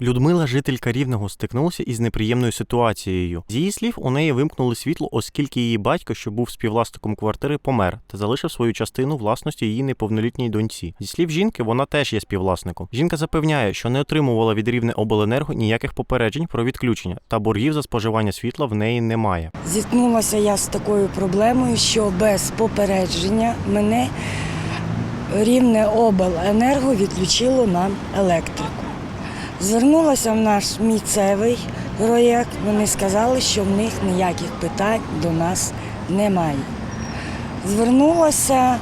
Людмила, жителька Рівного, стикнулася із неприємною ситуацією. З її слів, у неї вимкнули світло, оскільки її батько, що був співвласником квартири, помер та залишив свою частину власності її неповнолітній доньці. Зі слів жінки, вона теж є співвласником. Жінка запевняє, що не отримувала від рівне обленерго ніяких попереджень про відключення та боргів за споживання світла в неї немає. Зіткнулася я з такою проблемою, що без попередження мене рівне обленерго відключило нам електрику. Звернулася в наш місцевий проєкт. Вони сказали, що в них ніяких питань до нас немає. Звернулася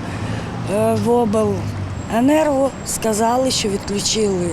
е, в обленерго, сказали, що відключили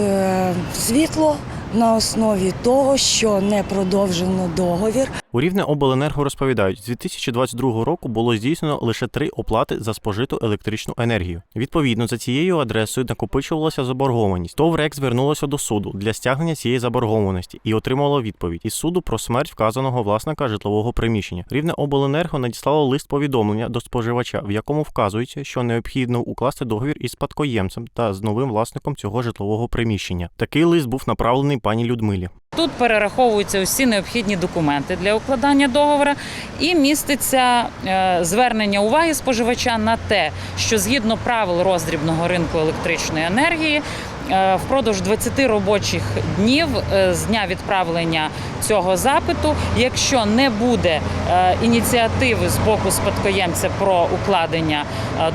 е, світло на основі того, що не продовжено договір. У Рівне обленерго розповідають, з 2022 року було здійснено лише три оплати за спожиту електричну енергію. Відповідно, за цією адресою накопичувалася заборгованість. ТОВ РЕК звернулося до суду для стягнення цієї заборгованості і отримало відповідь із суду про смерть вказаного власника житлового приміщення. Рівне обленерго надіслало лист повідомлення до споживача, в якому вказується, що необхідно укласти договір із спадкоємцем та з новим власником цього житлового приміщення. Такий лист був направлений пані Людмилі. Тут перераховуються усі необхідні документи для укладання договору і міститься е, звернення уваги споживача на те, що згідно правил роздрібного ринку електричної енергії. е, Впродовж 20 робочих днів е, з дня відправлення цього запиту, якщо не буде ініціативи з боку спадкоємця про укладення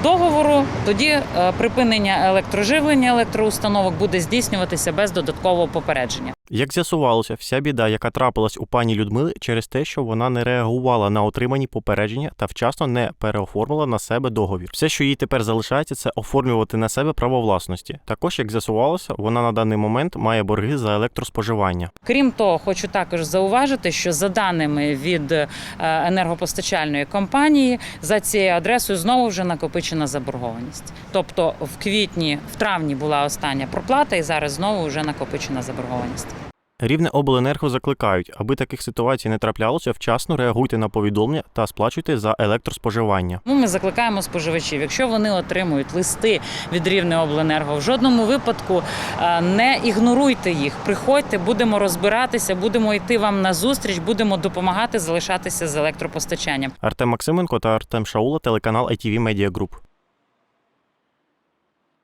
договору, тоді припинення електроживлення електроустановок буде здійснюватися без додаткового попередження. Як з'ясувалося, вся біда, яка трапилась у пані Людмили, через те, що вона не реагувала на отримані попередження та вчасно не переоформила на себе договір. Все, що їй тепер залишається, це оформлювати на себе право власності. Також, як з'ясувалося, вона на даний момент має борги за електроспоживання. Крім того, хочу також зауважити, що за даними від е, енергопостачальної компанії, за цією адресою знову вже накопичена заборгованість. Тобто в квітні, в травні була остання проплата, і зараз знову вже накопичена заборгованість. Рівне обленерго закликають, аби таких ситуацій не траплялося, вчасно реагуйте на повідомлення та сплачуйте за електроспоживання. Ми закликаємо споживачів, якщо вони отримують листи від рівне обленерго, в жодному випадку е, не ігноруйте їх. Приходьте, будемо розбиратися, будемо йти вам на зустріч, будемо допомагати залишатися з електропостачанням. Артем Максименко та Артем Шаула, телеканал ITV Media Group.